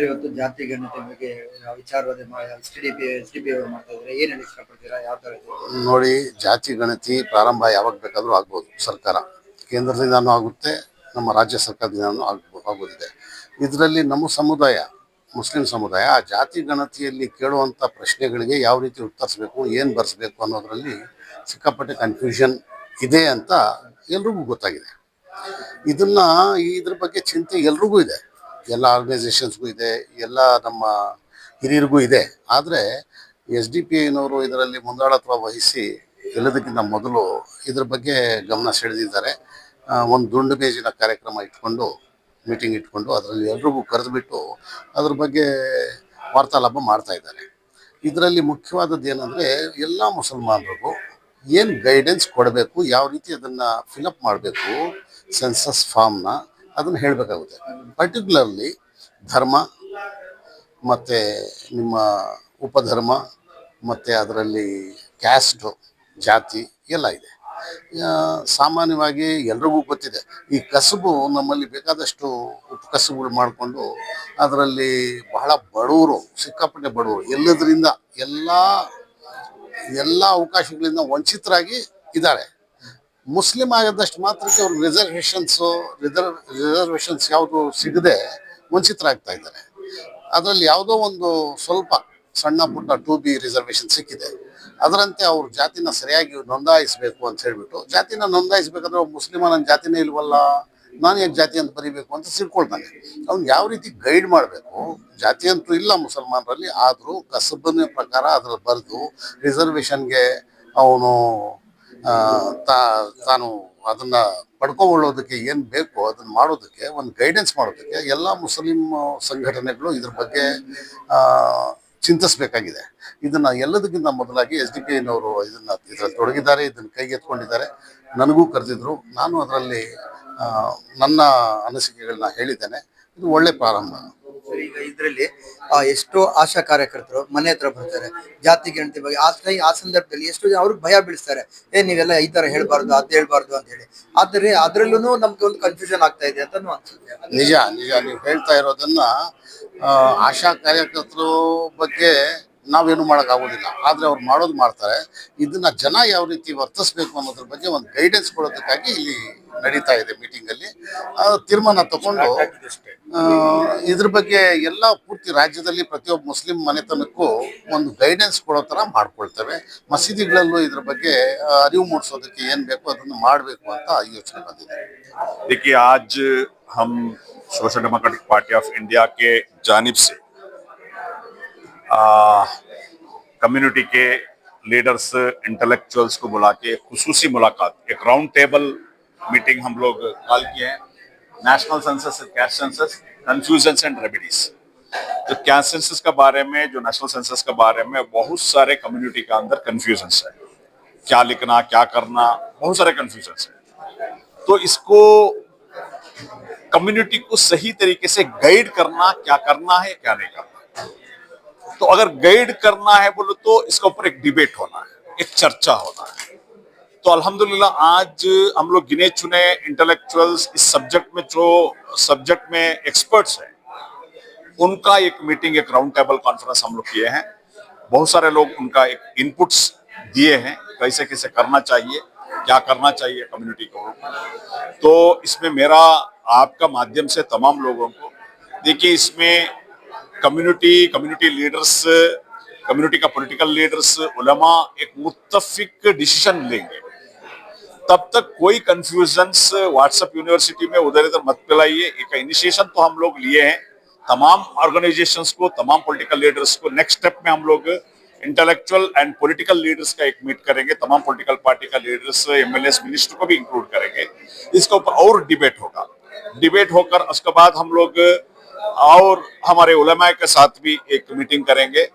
ಇವತ್ತು ಜಾತಿ ಗಣತೆ ಬಗ್ಗೆ ವಿಚಾರವಾದ ಡಿ ಮಾಡ್ತಾ ಇದ್ದಾರೆ? ಏನ್ ಯಾವ ತರ ನೋಡಿ, ಜಾತಿ ಗಣತಿ ಪ್ರಾರಂಭ ಯಾವಾಗ ಬೇಕಾದರೂ ಆಗ್ಬೋದು ಸರ್ಕಾರ. ಕೇಂದ್ರದಿಂದನೂ ಆಗುತ್ತೆ, ನಮ್ಮ ರಾಜ್ಯ ಸರ್ಕಾರದಿಂದನೂ ಆಗ್ಬೋ- ಆಗೋದಿದೆ. ಇದರಲ್ಲಿ ನಮ್ಮ ಸಮುದಾಯ, ಮುಸ್ಲಿಂ ಸಮುದಾಯ, ಆ ಜಾತಿ ಗಣತಿಯಲ್ಲಿ ಕೇಳುವಂಥ ಪ್ರಶ್ನೆಗಳಿಗೆ ಯಾವ ರೀತಿ ಉತ್ತರಿಸಬೇಕು, ಏನು ಬರೆಸ್ಬೇಕು ಅನ್ನೋದರಲ್ಲಿ ಸಿಕ್ಕಾಪಟ್ಟೆ ಕನ್ಫ್ಯೂಷನ್ ಇದೆ ಅಂತ ಎಲ್ರಿಗೂ ಗೊತ್ತಾಗಿದೆ. ಇದನ್ನ ಇದ್ರ ಬಗ್ಗೆ ಚಿಂತೆ ಎಲ್ರಿಗೂ ಇದೆ. ಎಲ್ಲ ಆರ್ಗನೈಸೇಷನ್ಸ್ಗೂ ಇದೆ, ಎಲ್ಲ ನಮ್ಮ ಹಿರಿಯರಿಗೂ ಇದೆ. ಆದರೆ ಎಸ್ ಡಿ ಪಿ ಐನವರು ಇದರಲ್ಲಿ ಮುಂದಾಳತ್ವ ವಹಿಸಿ ಎಲ್ಲದಕ್ಕಿಂತ ಮೊದಲು ಇದ್ರ ಬಗ್ಗೆ ಗಮನ ಸೆಳೆದಿದ್ದಾರೆ. ಒಂದು ದುಂಡು ಮೇಜಿನ ಕಾರ್ಯಕ್ರಮ ಇಟ್ಕೊಂಡು ಮೀಟಿಂಗ್ ಇಟ್ಕೊಂಡು ಅದರಲ್ಲಿ ಎಲ್ರಿಗೂ ಕರೆದುಬಿಟ್ಟು ಅದ್ರ ಬಗ್ಗೆ ವಾರ್ತಾಲಾಪ ಮಾಡ್ತಾ ಇದ್ದಾರೆ. ಇದರಲ್ಲಿ ಮುಖ್ಯವಾದದ್ದು ಏನಂದರೆ ಎಲ್ಲ ಮುಸಲ್ಮಾನರಿಗೂ ಏನು ಗೈಡೆನ್ಸ್ ಕೊಡಬೇಕು, ಯಾವ ರೀತಿ ಅದನ್ನು ಫಿಲಪ್ ಮಾಡಬೇಕು ಸೆನ್ಸಸ್ ಫಾರ್ಮ್ನ ಅದನ್ನು ಹೇಳಬೇಕಾಗುತ್ತೆ. ಪರ್ಟಿಕ್ಯುಲರ್ಲಿ ಧರ್ಮ ಮತ್ತು ನಿಮ್ಮ ಉಪಧರ್ಮ ಮತ್ತು ಅದರಲ್ಲಿ ಕ್ಯಾಸ್ಟು ಜಾತಿ ಎಲ್ಲ ಇದೆ. ಸಾಮಾನ್ಯವಾಗಿ ಎಲ್ರಿಗೂ ಗೊತ್ತಿದೆ. ಈ ಕಸುಬು ನಮ್ಮಲ್ಲಿ ಬೇಕಾದಷ್ಟು ಉಪಕಸುಬುಗಳು ಮಾಡಿಕೊಂಡು ಅದರಲ್ಲಿ ಬಹಳ ಬಡವರು, ಸಿಕ್ಕಾಪಟ್ಟೆ ಬಡವರು ಎಲ್ಲದರಿಂದ ಎಲ್ಲ ಎಲ್ಲ ಅವಕಾಶಗಳಿಂದ ವಂಚಿತರಾಗಿ ಇದ್ದಾರೆ. ಮುಸ್ಲಿಂ ಆಗಿದ್ದಷ್ಟು ಮಾತ್ರಕ್ಕೆ ಅವ್ರು ರಿಸರ್ವೇಷನ್ಸು ರಿಸರ್ವ್ ರಿಸರ್ವೇಷನ್ಸ್ ಯಾವುದು ಸಿಗದೆ ವಂಚಿತರಾಗ್ತಾ ಇದ್ದಾರೆ. ಅದರಲ್ಲಿ ಯಾವುದೋ ಒಂದು ಸ್ವಲ್ಪ ಸಣ್ಣ ಪುಟ್ಟ ಟು ಬಿ ರಿಸರ್ವೇಷನ್ ಸಿಕ್ಕಿದೆ. ಅದರಂತೆ ಅವ್ರ ಜಾತಿನ ಸರಿಯಾಗಿ ನೋಂದಾಯಿಸಬೇಕು ಅಂತ ಹೇಳ್ಬಿಟ್ಟು, ಜಾತಿನ ನೋಂದಾಯಿಸ್ಬೇಕಾದ್ರೆ ಒಬ್ಬ ಮುಸ್ಲಿಮ ನನ್ನ ಜಾತಿನೇ ಇಲ್ವಲ್ಲ, ನಾನು ಯಾಕೆ ಜಾತಿ ಅಂತ ಬರೀಬೇಕು ಅಂತ ಸಿಡ್ಕೊಳ್ತಾನೆ ಅವ್ನು ಯಾವ ರೀತಿ ಗೈಡ್ ಮಾಡಬೇಕು? ಜಾತಿ ಅಂತೂ ಇಲ್ಲ ಮುಸಲ್ಮಾನರಲ್ಲಿ, ಆದರೂ ಕಸಬನ ಪ್ರಕಾರ ಅದ್ರಲ್ಲಿ ಬರೆದು ರಿಸರ್ವೇಷನ್ಗೆ ಅವನು ತಾ, ತಾನು ಅದನ್ನ ಪಡ್ಕೊಳ್ಳೋದಕ್ಕೆ ಏನು ಬೇಕು ಅದನ್ನ ಮಾಡೋದಕ್ಕೆ, ಒಂದು ಗೈಡೆನ್ಸ್ ಮಾಡೋದಕ್ಕೆ ಎಲ್ಲ ಮುಸ್ಲಿಂ ಸಂಘಟನೆಗಳು ಇದ್ರ ಬಗ್ಗೆ ಚಿಂತಿಸಬೇಕಾಗಿದೆ. ಇದನ್ನ ಎಲ್ಲದಕ್ಕಿಂತ ಮೊದಲಾಗಿ ಎಸ್ ಡಿ ಪಿ ಐನವರು ಇದನ್ನ ಇದರಲ್ಲಿ ತೊಡಗಿದ್ದಾರೆ, ಇದನ್ನ ಕೈಗೆತ್ಕೊಂಡಿದ್ದಾರೆ ನನಗೂ ಕರೆದಿದ್ರು. ನಾನು ಅದರಲ್ಲಿ ನನ್ನ ಅನಿಸಿಕೆಗಳನ್ನ ಹೇಳಿದ್ದೇನೆ. ಇದು ಒಳ್ಳೆ ಪ್ರಾರಂಭ. ಈಗ ಇದರಲ್ಲಿ ಎಷ್ಟೋ ಆಶಾ ಕಾರ್ಯಕರ್ತರು ಮನೆ ಹತ್ರ ಬರ್ತಾರೆ ಜಾತಿ ಗಣತಿ ಬಗ್ಗೆ, ಆ ಟೈ- ಆ ಸಂದರ್ಭದಲ್ಲಿ ಎಷ್ಟೋ ಜನ ಅವ್ರಿಗೆ ಭಯ ಬೀಳಿಸ್ತಾರೆ. ಏ, ನೀವೆಲ್ಲ ಈ ತರ ಹೇಳ್ಬಾರ್ದು, ಅದ್ ಹೇಳ್ಬಾರ್ದು ಅಂತ ಹೇಳಿ. ಆದ್ರೆ ಅದ್ರಲ್ಲೂ ನಮ್ಗೆ ಒಂದು ಕನ್ಫ್ಯೂಷನ್ ಆಗ್ತಾ ಇದೆ ಅಂತ ಅನ್ಸುತ್ತೆ. ನಿಜ ನಿಜ. ನೀವು ಹೇಳ್ತಾ ಇರೋದನ್ನ ಆಶಾ ಕಾರ್ಯಕರ್ತರು ಬಗ್ಗೆ ನಾವೇನು ಮಾಡೋಕ್ಕಾಗೋದಿಲ್ಲ ಆದರೆ ಅವ್ರು ಮಾಡೋದು ಮಾಡ್ತಾರೆ ಇದನ್ನ ಜನ ಯಾವ ರೀತಿ ವರ್ತಿಸ್ಬೇಕು ಅನ್ನೋದ್ರ ಬಗ್ಗೆ ಒಂದು ಗೈಡೆನ್ಸ್ ಕೊಡೋದಕ್ಕಾಗಿ ಇಲ್ಲಿ ನಡೀತಾ ಇದೆ ಮೀಟಿಂಗಲ್ಲಿ ತೀರ್ಮಾನ ತಗೊಂಡು ಆ, ಇದ್ರ ಬಗ್ಗೆ ಎಲ್ಲ ಪೂರ್ತಿ ರಾಜ್ಯದಲ್ಲಿ ಪ್ರತಿಯೊಬ್ಬ ಮುಸ್ಲಿಂ ಮನೆತನಕ್ಕೂ ಒಂದು ಗೈಡೆನ್ಸ್ ಕೊಡೋ ಥರ ಮಾಡ್ಕೊಳ್ತೇವೆ ಮಸೀದಿಗಳಲ್ಲೂ ಇದ್ರ ಬಗ್ಗೆ ಆ, ಅರಿವು ಮೂಡಿಸೋದಕ್ಕೆ ಏನು ಬೇಕೋ ಅದನ್ನು ಮಾಡಬೇಕು ಅಂತ ಯೋಚನೆ ಬಂದಿದೆ देखिए आज हम social democratic party of India के जानिब से कम्युनिटी के लीडर्स इंटेलेक्चुअल्स को बुला के खसूसी मुलाकात, एक राउंड टेबल मीटिंग हम लोग कॉल किए हैं। National census cash census confusion and remedies जो कैश सेंसस के बारे में, जो नेशनल सेंसस के बारे में बहुत सारे कम्युनिटी के अंदर कंफ्यूजन है। क्या लिखना, क्या करना, बहुत सारे कंफ्यूजन है। तो इसको कम्युनिटी को सही तरीके से गाइड करना, क्या करना है, क्या नहीं करना। तो अगर गाइड करना है बोलो तो इसके ऊपर एक डिबेट होना है, एक चर्चा होना है। तो अल्हम्दुलिल्लाह आज हम लोग गिने चुने इंटेलेक्चुअल्स इस सब्जेक्ट में जो सब्जेक्ट में एक्सपर्ट्स हैं, उनका एक मीटिंग एक राउंड टेबल कॉन्फ्रेंस हम लोग किए हैं। बहुत सारे लोग उनका एक इनपुट्स दिए हैं, कैसे कैसे करना चाहिए, क्या करना चाहिए कम्युनिटी को। तो इसमें मेरा, आपका माध्यम से तमाम लोगों को, देखिए इसमें कम्युनिटी कम्युनिटी लीडर्स कम्युनिटी का पॉलिटिकल लीडर्स उलमा एक मुत्तफिक डिसीज़न लेंगे। तब तक कोई कंफ्यूजन्स व्हाट्सएप यूनिवर्सिटी में उधर इधर मत फैलाइए एक इनिशिएशन तो हम लोग लिए हैं। तमाम ऑर्गेनाइजेशंस को, तमाम पॉलिटिकल लीडर्स को नेक्स्ट स्टेप में हम लोग इंटेलेक्चुअल एंड पॉलिटिकल लीडर्स का एक मीट करेंगे। तमाम पॉलिटिकल पार्टी का लीडर्स एमएलए मिनिस्टर को भी इंक्लूड करेंगे। इसके ऊपर और डिबेट होगा। डिबेट होकर उसके बाद हम लोग और हमारे उलमा के साथ भी एक मीटिंग करेंगे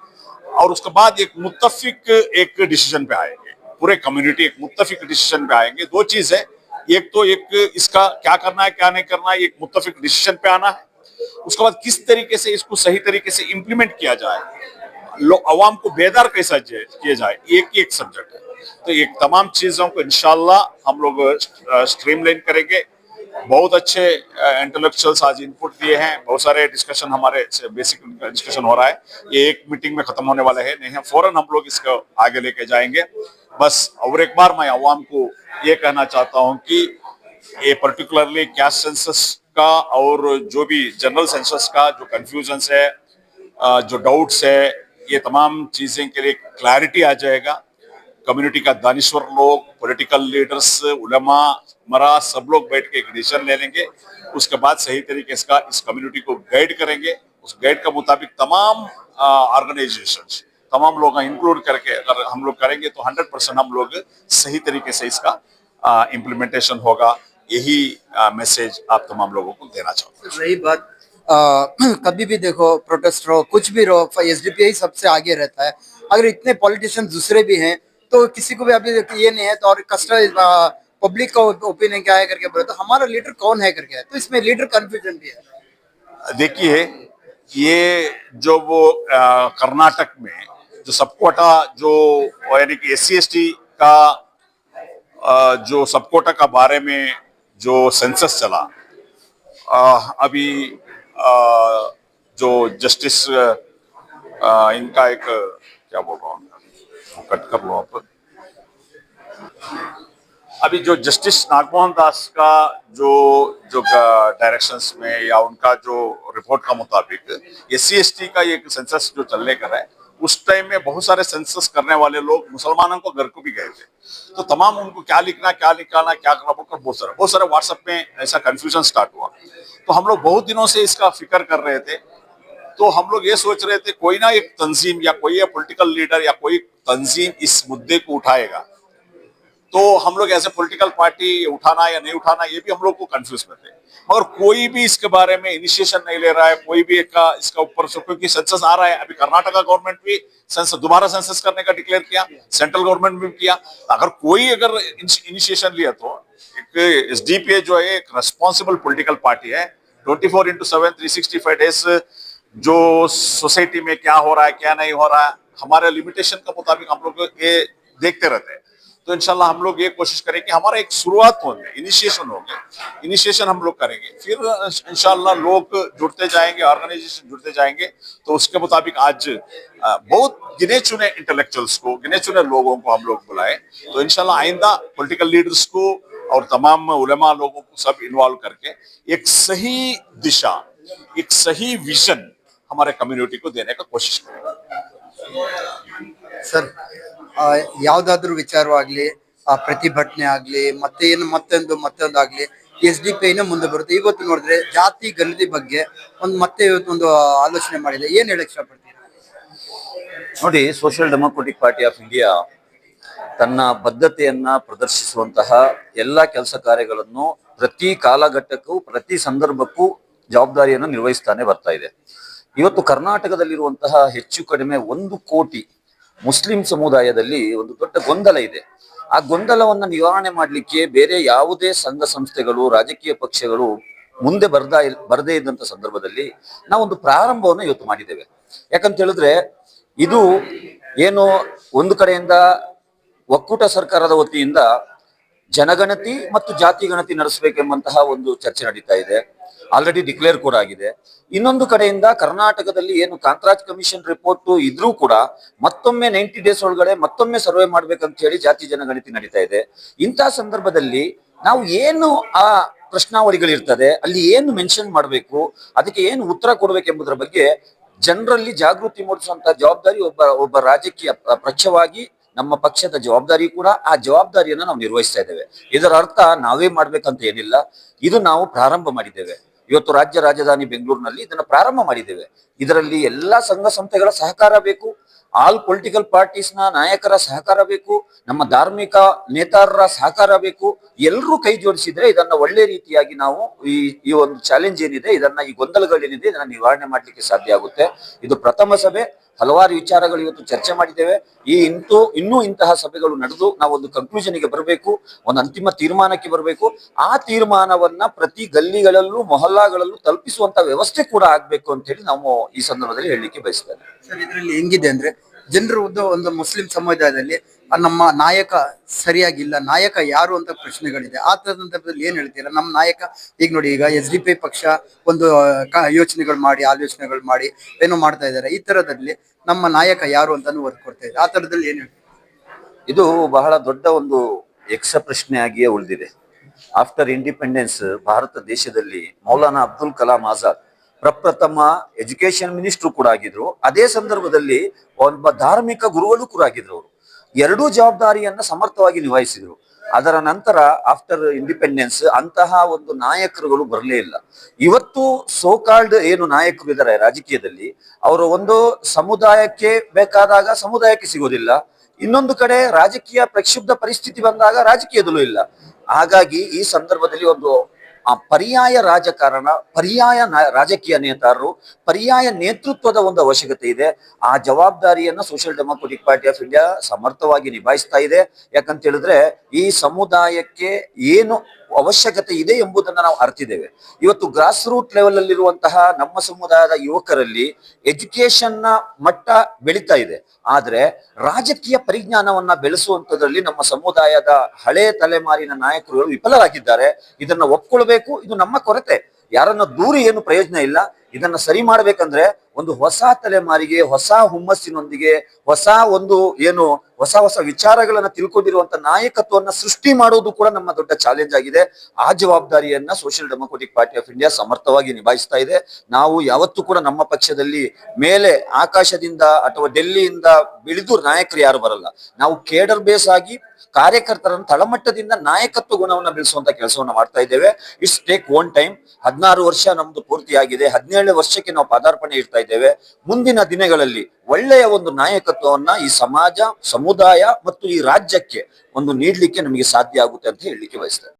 और उसके बाद एक मुत्तफिक एक डिसीज़न पे आएँगे। पूरे कम्युनिटी एक मुत्तफिक डिसीज़न पे आएँगे। दो चीज़ है। एक तो एक इसका क्या करना है, क्या नहीं करना है, एक मुतफिक डिसीज़न पे आना है। उसके बाद किस तरीके से इसको सही तरीके से इम्प्लीमेंट किया जाए। अवाम को बेदार कैसा किया जाए एक ही एक सब्जेक्ट है। तो एक तमाम चीज़ों को इनशाला हम लोग स्ट्रीमलाइन करेंगे। बहुत अच्छे इंटेलेक्चुअल्स आज इनपुट दिए हैं। बहुत सारे डिस्कशन हमारे बेसिक डिस्कशन हो रहा है। ये एक मीटिंग में खत्म होने वाला है। नहीं फ़ौरन हम लोग इसको आगे लेके जाएँगे। बस और एक बार मैं अवाम को ये कहना चाहता हूँ कि ये पर्टिकुलरली कैस्ट सेंसस का और जो भी जनरल सेंसस का जो कंफ्यूजन है जो डाउट्स है, ये तमाम चीज़ें के लिए क्लैरिटी आ जाएगा। कम्युनिटी का दानिश्वर लोग पॉलिटिकल लीडर्स उलमा मरा सब लोग बैठ के एक डिसीज़न ले लेंगे। उसके बाद सही तरीके से इस कम्युनिटी को गाइड करेंगे। उस गाइड के मुताबिक तमाम ऑर्गेनाइजेशन तमाम लोग इंक्लूड करके अगर हम लोग करेंगे तो हंड्रेड परसेंट हम लोग सही तरीके से इसका इम्प्लीमेंटेशन होगा। यही मैसेज आप तमाम लोगों को देना चाहूँगा। रही बात आ, कभी भी देखो प्रोटेस्ट रहो कुछ भी रहो एस सबसे आगे रहता है। अगर इतने पॉलिटिशियन दूसरे भी हैं तो किसी को भी अभी ये नहीं है तो और कस्टमर पब्लिक का ओपिनियन क्या है करके बोले तो हमारा लीडर कौन है करके तो इसमें लीडर कंफ्यूजन भी है। देखिए ये जो वो कर्नाटक में जो सबकोटा जो यानी कि एस सी का अ, जो सबकोटा का बारे में जो सेंसस चला अ, अभी अ, जो जस्टिस अ, इनका एक क्या बोल रहा हूँ कट कर लो आप। अभी जो जस्टिस नागमोहन दास का जो जो डायरेक्शंस में या उनका जो रिपोर्ट का मुताबिक एस सी का एक सेंसस जो चलने का है, उस टाइम में बहुत सारे सेंसस करने वाले लोग मुसलमानों को घर को भी गए थे। तो तमाम उनको क्या लिखना, क्या निकालना, क्या करना बोलकर बहुत सारे बहुत सारे व्हाट्सएप में ऐसा कंफ्यूजन स्टार्ट हुआ। तो हम लोग बहुत दिनों से इसका फ़िक्र कर रहे थे तो हम लोग ये सोच रहे थे, कोई ना एक तंजीम या कोई पॉलिटिकल लीडर या कोई तंजीम इस मुद्दे को उठाएगा। तो हम लोग ऐसे पॉलिटिकल पार्टी उठाना या नहीं उठाना, ये भी हम लोग को कंफ्यूज में थे मगर कोई भी इसके बारे में इनिशिएशन नहीं ले रहा है, कोई भी एक का इसका ऊपर क्योंकि सेंसस आ रहा है, अभी कर्नाटका गवर्नमेंट भी दोबारा सेंसस करने का डिक्लेयर किया सेंट्रल गवर्नमेंट भी किया। अगर कोई अगर इनिशिएशन लिया तो एक एस जो है, एक रेस्पॉन्सिबल पोलिटिकल पार्टी है twenty four into seven three sixty five days जो सोसाइटी में क्या हो रहा है, क्या नहीं हो रहा है, हमारे लिमिटेशन के मुताबिक हम लोग ये देखते रहते हैं। तो इनशाला हम लोग ये कोशिश करें कि हमारा एक शुरुआत हो होंगे इनिशिएशन होंगे इनिशिएशन हम लोग करेंगे। फिर इनशाला लोग जुड़ते जाएँगे ऑर्गेनाइजेशन जुड़ते जाएँगे तो उसके मुताबिक आज बहुत गिने चुने इंटेलेक्चुअल्स को, गिने चुने लोगों को हम लोग बुलाए। तो इनशाला आइंदा पॉलिटिकल लीडर्स को और तमाम उलमा लोगों को सब इन्वॉल्व करके एक सही दिशा, एक सही विजन हमारे कम्युनिटी को देने का कोशिश करेंगे ಸರ್ ಯಾವ್ದಾದ್ರು ವಿಚಾರವಾಗ್ಲಿ ಆ ಪ್ರತಿಭಟನೆ ಆಗ್ಲಿ ಮತ್ತೆ ಏನು ಮತ್ತೊಂದು ಮತ್ತೊಂದು ಆಗ್ಲಿ ಎಸ್ ಡಿ ಪಿ ಮುಂದೆ ಬರುತ್ತೆ ಇವತ್ತು ನೋಡಿದ್ರೆ ಜಾತಿ ಗಲತಿ ಬಗ್ಗೆ ಒಂದು ಮತ್ತೆ ಇವತ್ತೊಂದು ಆಲೋಚನೆ ಮಾಡಿದೆ ಏನ್ ಹೇಳಕ್ ಇಷ್ಟಪಡ್ತೀರಾ ನೋಡಿ social democratic party of India ತನ್ನ ಬದ್ಧತೆಯನ್ನ ಪ್ರದರ್ಶಿಸುವಂತಹ ಎಲ್ಲ ಕೆಲಸ ಕಾರ್ಯಗಳನ್ನು ಪ್ರತಿ ಕಾಲಘಟ್ಟಕ್ಕೂ ಪ್ರತಿ ಸಂದರ್ಭಕ್ಕೂ ಜವಾಬ್ದಾರಿಯನ್ನು ನಿರ್ವಹಿಸ್ತಾನೆ ಬರ್ತಾ ಇದೆ ಇವತ್ತು ಕರ್ನಾಟಕದಲ್ಲಿರುವಂತಹ ಹೆಚ್ಚು ಕಡಿಮೆ ಒಂದು ಕೋಟಿ ಮುಸ್ಲಿಂ ಸಮುದಾಯದಲ್ಲಿ ಒಂದು ದೊಡ್ಡ ಗೊಂದಲ ಇದೆ. ಆ ಗೊಂದಲವನ್ನ ನಿವಾರಣೆ ಮಾಡಲಿಕ್ಕೆ ಬೇರೆ ಯಾವುದೇ ಸಂಘ ಸಂಸ್ಥೆಗಳು, ರಾಜಕೀಯ ಪಕ್ಷಗಳು ಮುಂದೆ ಬರ್ದಾ ಬರದೇ ಇದ್ದಂತ ಸಂದರ್ಭದಲ್ಲಿ ನಾವೊಂದು ಪ್ರಾರಂಭವನ್ನು ಇವತ್ತು ಮಾಡಿದ್ದೇವೆ. ಯಾಕಂತ ಹೇಳಿದ್ರೆ ಇದು ಏನು ಒಂದು ಕಡೆಯಿಂದ ಒಕ್ಕೂಟ ಸರ್ಕಾರದ ವತಿಯಿಂದ ಜನಗಣತಿ ಮತ್ತು ಜಾತಿ ಗಣತಿ ನಡೆಸಬೇಕೆಂಬಂತಹ ಒಂದು ಚರ್ಚೆ ನಡೀತಾ ಇದೆ. ಆಲ್ರೆಡಿ ಡಿಕ್ಲೇರ್ ಕೂಡ ಆಗಿದೆ. ಇನ್ನೊಂದು ಕಡೆಯಿಂದ ಕರ್ನಾಟಕದಲ್ಲಿ ಏನು ಕಾಂತರಾಜ್ ಕಮಿಷನ್ ರಿಪೋರ್ಟ್ ಇದ್ರೂ ಕೂಡ ಮತ್ತೊಮ್ಮೆ ನೈಂಟಿ ಡೇಸ್ ಒಳಗಡೆ ಮತ್ತೊಮ್ಮೆ ಸರ್ವೆ ಮಾಡ್ಬೇಕಂತ ಹೇಳಿ ಜಾತಿ ಜನಗಣತಿ ನಡೀತಾ ಇದೆ. ಇಂತಹ ಸಂದರ್ಭದಲ್ಲಿ ನಾವು ಏನು ಆ ಪ್ರಶ್ನಾವಳಿಗಳಿರ್ತದೆ, ಅಲ್ಲಿ ಏನು ಮೆನ್ಷನ್ ಮಾಡಬೇಕು, ಅದಕ್ಕೆ ಏನು ಉತ್ತರ ಕೊಡಬೇಕೆಂಬುದರ ಬಗ್ಗೆ ಜನರಲ್ಲಿ ಜಾಗೃತಿ ಮೂಡಿಸುವಂತಹ ಜವಾಬ್ದಾರಿ ಒಬ್ಬ ಒಬ್ಬ ರಾಜಕೀಯ ಪಕ್ಷವಾಗಿ ನಮ್ಮ ಪಕ್ಷದ ಜವಾಬ್ದಾರಿ ಕೂಡ ಆ ಜವಾಬ್ದಾರಿಯನ್ನ ನಾವು ನಿರ್ವಹಿಸ್ತಾ ಇದ್ದೇವೆ. ಇದರ ಅರ್ಥ ನಾವೇ ಮಾಡ್ಬೇಕಂತ ಏನಿಲ್ಲ. ಇದು ನಾವು ಪ್ರಾರಂಭ ಮಾಡಿದ್ದೇವೆ. ಇವತ್ತು ರಾಜ್ಯ ರಾಜಧಾನಿ ಬೆಂಗಳೂರಿನಲ್ಲಿ ಇದನ್ನ ಪ್ರಾರಂಭ ಮಾಡಿದ್ದೇವೆ. ಇದರಲ್ಲಿ ಎಲ್ಲಾ ಸಂಘ ಸಂಸ್ಥೆಗಳ ಸಹಕಾರ ಬೇಕು. ಆಲ್ ಪೊಲಿಟಿಕಲ್ನ ನಾಯಕರ ಸಹಕಾರ ಬೇಕು. ನಮ್ಮ ಧಾರ್ಮಿಕ ನೇತಾರರ ಸಹಕಾರ ಬೇಕು. ಎಲ್ಲರೂ ಕೈ ಜೋಡಿಸಿದ್ರೆ ಇದನ್ನ ಒಳ್ಳೆ ರೀತಿಯಾಗಿ ನಾವು ಈ ಈ ಒಂದು ಚಾಲೆಂಜ್ ಏನಿದೆ, ಇದನ್ನ ಈ ಗೊಂದಲಗಳೇನಿದೆ, ಇದನ್ನ ನಿವಾರಣೆ ಮಾಡ್ಲಿಕ್ಕೆ ಸಾಧ್ಯ ಆಗುತ್ತೆ. ಇದು ಪ್ರಥಮ ಸಭೆ. ಹಲವಾರು ವಿಚಾರಗಳು ಇವತ್ತು ಚರ್ಚೆ ಮಾಡಿದ್ದೇವೆ. ಈ ಇಂತೂ, ಇನ್ನೂ ಇಂತಹ ಸಭೆಗಳು ನಡೆದು ನಾವು ಒಂದು ಕನ್ಕ್ಲೂಷನ್ಗೆ ಬರಬೇಕು, ಒಂದು ಅಂತಿಮ ತೀರ್ಮಾನಕ್ಕೆ ಬರಬೇಕು. ಆ ತೀರ್ಮಾನವನ್ನ ಪ್ರತಿ ಗಲ್ಲಿಗಳಲ್ಲೂ, ಮೊಹಲ್ಲಾಗಳಲ್ಲೂ ತಲುಪಿಸುವಂತ ವ್ಯವಸ್ಥೆ ಕೂಡ ಆಗ್ಬೇಕು ಅಂತ ಹೇಳಿ ನಾವು ಈ ಸಂದರ್ಭದಲ್ಲಿ ಹೇಳಲಿಕ್ಕೆ ಬಯಸ್ತೇವೆ. ಸರ್, ಇದರಲ್ಲಿ ಹೆಂಗಿದೆ ಅಂದ್ರೆ, ಜನರು ಒಂದು ಮುಸ್ಲಿಂ ಸಮುದಾಯದಲ್ಲಿ ನಮ್ಮ ನಾಯಕ ಸರಿಯಾಗಿಲ್ಲ, ನಾಯಕ ಯಾರು ಅಂತ ಪ್ರಶ್ನೆಗಳಿದೆ. ಆ ಥರ ಸಂದರ್ಭದಲ್ಲಿ ಏನು ಹೇಳ್ತೀರಾ? ನಮ್ಮ ನಾಯಕ, ಈಗ ನೋಡಿ, ಈಗ ಎಸ್ ಡಿ ಪಿ ಪಕ್ಷ ಒಂದು ಯೋಚನೆಗಳು ಮಾಡಿ, ಆಲೋಚನೆಗಳು ಮಾಡಿ, ಏನೋ ಮಾಡ್ತಾ ಇದ್ದಾರೆ. ಈ ಥರದಲ್ಲಿ ನಮ್ಮ ನಾಯಕ ಯಾರು ಅಂತಾನು ಕೊಡ್ತಾ ಇದೆ. ಆ ಥರದಲ್ಲಿ ಏನು ಹೇಳ್ತೀರಾ? ಇದು ಬಹಳ ದೊಡ್ಡ ಒಂದು ಯಕ್ಷ ಪ್ರಶ್ನೆಯಾಗಿಯೇ ಉಳಿದಿದೆ. ಆಫ್ಟರ್ ಇಂಡಿಪೆಂಡೆನ್ಸ್ ಭಾರತ ದೇಶದಲ್ಲಿ ಮೌಲಾನಾ ಅಬ್ದುಲ್ ಕಲಾಂ ಆಜಾದ್, ಪ್ರಪ್ರಥಮ ಎಜುಕೇಶನ್ ಮಿನಿಸ್ಟ್ರು ಕೂಡ ಆಗಿದ್ರು. ಅದೇ ಸಂದರ್ಭದಲ್ಲಿ ಒಬ್ಬ ಧಾರ್ಮಿಕ ಗುರುಗಳು ಕೂಡ ಆಗಿದ್ರು ಅವರು. ಎರಡೂ ಜವಾಬ್ದಾರಿಯನ್ನ ಸಮರ್ಥವಾಗಿ ನಿಭಾಯಿಸಿದ್ರು. ಅದರ ನಂತರ ಆಫ್ಟರ್ ಇಂಡಿಪೆಂಡೆನ್ಸ್ ಅಂತಹ ಒಂದು ನಾಯಕರುಗಳು ಬರಲೇ ಇಲ್ಲ. ಇವತ್ತು ಸೋಕಾಲ್ಡ್ ಏನು ನಾಯಕರು ಇದ್ದಾರೆ ರಾಜಕೀಯದಲ್ಲಿ, ಅವರು ಒಂದು ಸಮುದಾಯಕ್ಕೆ ಬೇಕಾದಾಗ ಸಮುದಾಯಕ್ಕೆ ಸಿಗೋದಿಲ್ಲ. ಇನ್ನೊಂದು ಕಡೆ ರಾಜಕೀಯ ಪ್ರಕ್ಷುಬ್ಧ ಪರಿಸ್ಥಿತಿ ಬಂದಾಗ ರಾಜಕೀಯದಲ್ಲೂ ಇಲ್ಲ. ಹಾಗಾಗಿ ಈ ಸಂದರ್ಭದಲ್ಲಿ ಒಂದು ಆ ಪರ್ಯಾಯ ರಾಜಕಾರಣ, ಪರ್ಯಾಯ ರಾಜಕೀಯ ನೇತಾರರು, ಪರ್ಯಾಯ ನೇತೃತ್ವದ ಒಂದು ಅವಶ್ಯಕತೆ ಇದೆ. ಆ ಜವಾಬ್ದಾರಿಯನ್ನು social democratic party of India ಸಮರ್ಥವಾಗಿ ನಿಭಾಯಿಸ್ತಾ ಇದೆ. ಯಾಕಂತ ಹೇಳಿದ್ರೆ ಈ ಸಮುದಾಯಕ್ಕೆ ಏನು ಅವಶ್ಯಕತೆ ಇದೆ ಎಂಬುದನ್ನು ನಾವು ಅರ್ತಿದ್ದೇವೆ. ಇವತ್ತು ಗ್ರಾಸ್ ರೂಟ್ ಲೆವೆಲ್ ಅಲ್ಲಿರುವಂತಹ ನಮ್ಮ ಸಮುದಾಯದ ಯುವಕರಲ್ಲಿ ಎಜುಕೇಶನ್ನ ಮಟ್ಟ ಬೆಳೀತಾ ಇದೆ. ಆದ್ರೆ ರಾಜಕೀಯ ಪರಿಜ್ಞಾನವನ್ನ ಬೆಳೆಸುವಂತದ್ರಲ್ಲಿ ನಮ್ಮ ಸಮುದಾಯದ ಹಳೆ ತಲೆಮಾರಿನ ನಾಯಕರುಗಳು ವಿಫಲರಾಗಿದ್ದಾರೆ. ಇದನ್ನ ಒಪ್ಕೊಳ್ಬೇಕು, ಇದು ನಮ್ಮ ಕೊರತೆ. ಯಾರನ್ನ ದೂರ ಏನು ಪ್ರಯೋಜನ ಇಲ್ಲ. ಇದನ್ನ ಸರಿ ಮಾಡ್ಬೇಕಂದ್ರೆ ಒಂದು ಹೊಸ ತಲೆಮಾರಿಗೆ, ಹೊಸ ಹುಮ್ಮಸ್ಸಿನೊಂದಿಗೆ, ಹೊಸ ಒಂದು ಏನು ಹೊಸ ಹೊಸ ವಿಚಾರಗಳನ್ನ ತಿಳ್ಕೊಂಡಿರುವಂತ ನಾಯಕತ್ವವನ್ನ ಸೃಷ್ಟಿ ಮಾಡೋದು ಕೂಡ ನಮ್ಮ ದೊಡ್ಡ ಚಾಲೆಂಜ್ ಆಗಿದೆ. ಆ ಜವಾಬ್ದಾರಿಯನ್ನ social democratic party of India ಸಮರ್ಥವಾಗಿ ನಿಭಾಯಿಸ್ತಾ ಇದೆ. ನಾವು ಯಾವತ್ತೂ ಕೂಡ ನಮ್ಮ ಪಕ್ಷದಲ್ಲಿ ಮೇಲೆ ಆಕಾಶದಿಂದ ಅಥವಾ ಡೆಲ್ಲಿಯಿಂದ ಬಿಳಿದು ನಾಯಕರು ಯಾರು ಬರಲ್ಲ. ನಾವು ಕೇಡರ್ ಬೇಸ್ ಆಗಿ ಕಾರ್ಯಕರ್ತರನ್ನು ತಳಮಟ್ಟದಿಂದ ನಾಯಕತ್ವ ಗುಣವನ್ನ ಬೆಳೆಸುವಂತ ಕೆಲಸವನ್ನ ಮಾಡ್ತಾ ಇದ್ದೇವೆ. ಇಟ್ಸ್ ಟೇಕ್ ಓನ್ ಟೈಮ್ ಹದಿನಾರು ವರ್ಷ ನಮ್ದು ಪೂರ್ತಿಯಾಗಿದೆ. ಹದಿನೇಳು ವರ್ಷಕ್ಕೆ ನಾವು ಪದಾರ್ಪಣೆ ಇಡ್ತಾ ಇದ್ದೇವೆ. ಮುಂದಿನ ದಿನಗಳಲ್ಲಿ ಒಳ್ಳೆಯ ಒಂದು ನಾಯಕತ್ವವನ್ನ ಈ ಸಮಾಜ, ಸಮುದಾಯ ಮತ್ತು ಈ ರಾಜ್ಯಕ್ಕೆ ಒಂದು ನೀಡಲಿಕ್ಕೆ ನಮಗೆ ಸಾಧ್ಯ ಆಗುತ್ತೆ ಅಂತ ಹೇಳಲಿಕ್ಕೆ ಬಯಸ್ತೇನೆ.